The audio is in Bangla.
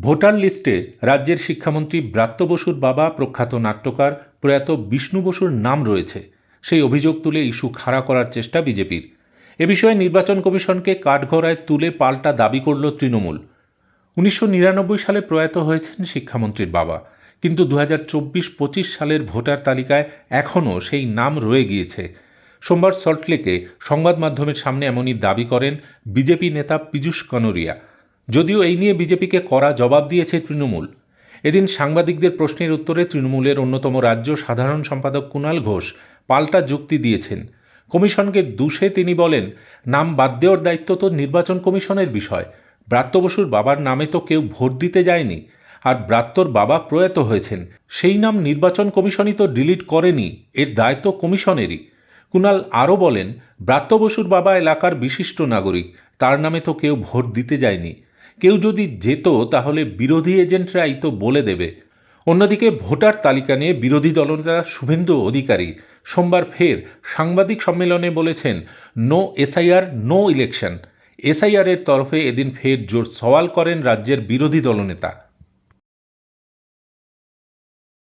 ভোটার লিস্টে রাজ্যের শিক্ষামন্ত্রী ব্রাত্য বসুর বাবা প্রখ্যাত নাট্যকার প্রয়াত বিষ্ণু বসুর নাম রয়েছে। সেই অভিযোগ তুলে ইস্যু খাড়া করার চেষ্টা বিজেপির। এ বিষয়ে নির্বাচন কমিশনকে কাঠগড়ায় তুলে পাল্টা দাবি করল তৃণমূল। উনিশশো নিরানব্বই সালে প্রয়াত হয়েছেন শিক্ষামন্ত্রীর বাবা। কিন্তু দু হাজার সালের ভোটার তালিকায় এখনও সেই নাম রয়ে গিয়েছে। সোমবার সল্টলেকে সংবাদ মাধ্যমের সামনে এমনই দাবি করেন বিজেপি নেতা পীযূষ কনোরিয়া। যদিও এই নিয়ে বিজেপিকে কড়া জবাব দিয়েছে তৃণমূল। এদিন সাংবাদিকদের প্রশ্নের উত্তরে তৃণমূলের অন্যতম রাজ্য সাধারণ সম্পাদক কুণাল ঘোষ পাল্টা যুক্তি দিয়েছেন। কমিশনকে দুষে তিনি বলেন, নাম বাদ দেওয়ার দায়িত্ব তো নির্বাচন কমিশনের বিষয়। ব্রাত্য বসুর বাবার নামে তো কেউ ভোট দিতে যায়নি আর ব্রাত্যর বাবা প্রয়াত হয়েছেন। সেই নাম নির্বাচন কমিশনই তো ডিলিট করেনি, এর দায় তো কমিশনেরই। কুণাল আরও বলেন, ব্রাত্য বসুর বাবা এলাকার বিশিষ্ট নাগরিক, তার নামে তো কেউ ভোট দিতে যায়নি। কেউ যদি যেত, তাহলে বিরোধী এজেন্টরাই তো বলে দেবে। অন্যদিকে ভোটার তালিকা নিয়ে বিরোধী দলনেতা শুভেন্দু অধিকারী সোমবার ফের সাংবাদিক সম্মেলনে বলেছেন, নো এসআইআর, নো ইলেকশন। এসআইআরের তরফে এদিন ফের জোর সওয়াল করেন রাজ্যের বিরোধী দলনেতা।